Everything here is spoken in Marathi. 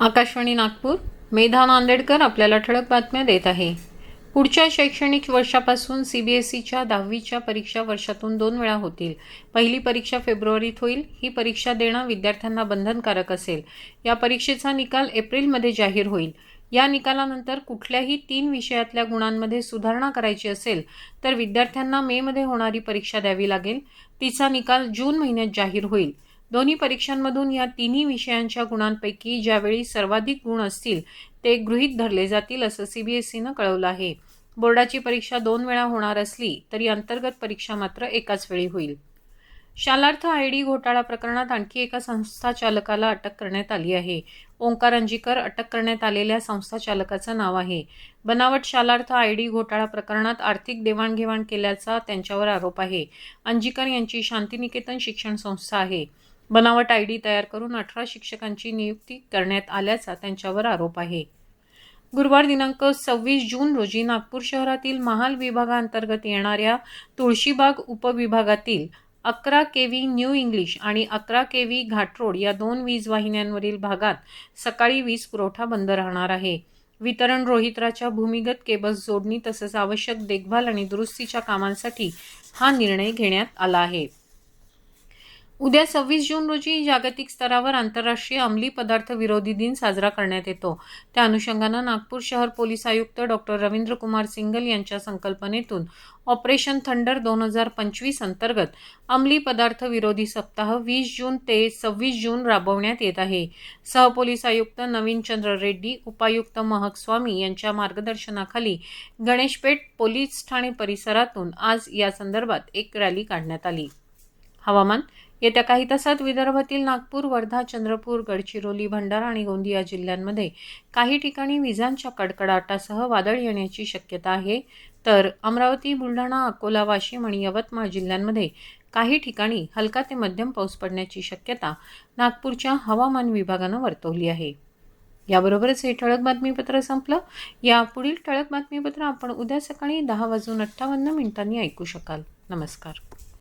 आकाशवाणी नागपूर मेधा नांदेडकर आपल्याला ठळक बातम्या देत आहे. पुढच्या शैक्षणिक वर्षापासून सी बी एस सीच्या दहावीच्या परीक्षा वर्षातून दोन वेळा होतील. पहिली परीक्षा फेब्रुवारीत होईल. ही परीक्षा देणं विद्यार्थ्यांना बंधनकारक असेल. या परीक्षेचा निकाल एप्रिलमध्ये जाहीर होईल. या निकालानंतर कुठल्याही तीन विषयातल्या गुणांमध्ये सुधारणा करायची असेल तर विद्यार्थ्यांना मेमध्ये होणारी परीक्षा द्यावी लागेल. तिचा निकाल जून महिन्यात जाहीर होईल. दोन्ही परीक्षांमधून या तिन्ही विषयांच्या गुणांपैकी ज्यावेळी सर्वाधिक गुण असतील ते गृहीत धरले जातील असं सीबीएसईनं कळवलं आहे. बोर्डाची परीक्षा दोन वेळा होणार असली तरी अंतर्गत परीक्षा मात्र एकाच वेळी होईल. शालार्थ आय डी घोटाळा प्रकरणात आणखी एका संस्था चालकाला अटक करण्यात आली आहे. ओंकार अंजीकर अटक करण्यात आलेल्या संस्था चालकाचं नाव आहे. बनावट शालार्थ आय डी घोटाळा प्रकरणात आर्थिक देवाणघेवाण केल्याचा त्यांच्यावर आरोप आहे. अंजीकर यांची शांतिनिकेतन शिक्षण संस्था आहे. बनावट आय डी तयार करून अठरा शिक्षकांची नियुक्ती करण्यात आल्याचा त्यांच्यावर आरोप आहे. गुरुवार दिनांक सव्वीस जून रोजी नागपूर शहरातील महाल विभागांतर्गत येणाऱ्या तुळशीबाग उपविभागातील अकरा के व्ही न्यू इंग्लिश आणि अकरा के व्ही घाटरोड या दोन वीज वाहिन्यांवरील भागात सकाळी वीज पुरवठा बंद राहणार आहे. वितरण रोहित्राच्या भूमिगत केबल्स जोडणी तसंच आवश्यक देखभाल आणि दुरुस्तीच्या कामांसाठी हा निर्णय घेण्यात आला आहे. उद्या सव्वीस जून रोजी जागतिक स्तरावर आंतरराष्ट्रीय अंमली पदार्थ विरोधी दिन साजरा करण्यात येतो. त्या अनुषंगानं नागपूर शहर पोलीस आयुक्त डॉक्टर रवींद्र कुमार सिंगल यांच्या संकल्पनेतून ऑपरेशन थंडर दोन हजार पंचवीस अंतर्गत अंमली पदार्थ विरोधी सप्ताह वीस जून ते सव्वीस जून राबवण्यात येत आहे. सहपोलीस आयुक्त नवीन चंद्र रेड्डी उपायुक्त महक स्वामी यांच्या मार्गदर्शनाखाली गणेशपेठ पोलीस ठाणे परिसरातून आज या संदर्भात एक रॅली काढण्यात आली. हवामान. येत्या काही तासात विदर्भातील नागपूर वर्धा चंद्रपूर गडचिरोली भंडारा आणि गोंदिया जिल्ह्यांमध्ये काही ठिकाणी विजांच्या कडकडाटासह वादळ येण्याची शक्यता आहे. तर अमरावती बुलढाणा अकोला वाशिम आणि यवतमाळ जिल्ह्यांमध्ये काही ठिकाणी हलका ते मध्यम पाऊस पडण्याची शक्यता नागपूरच्या हवामान विभागानं वर्तवली आहे. याबरोबरच हे ठळक बातमीपत्र संपलं. या पुढील ठळक बातमीपत्र आपण उद्या सकाळी दहा वाजून अठ्ठावन्न मिनिटांनी ऐकू शकाल. नमस्कार.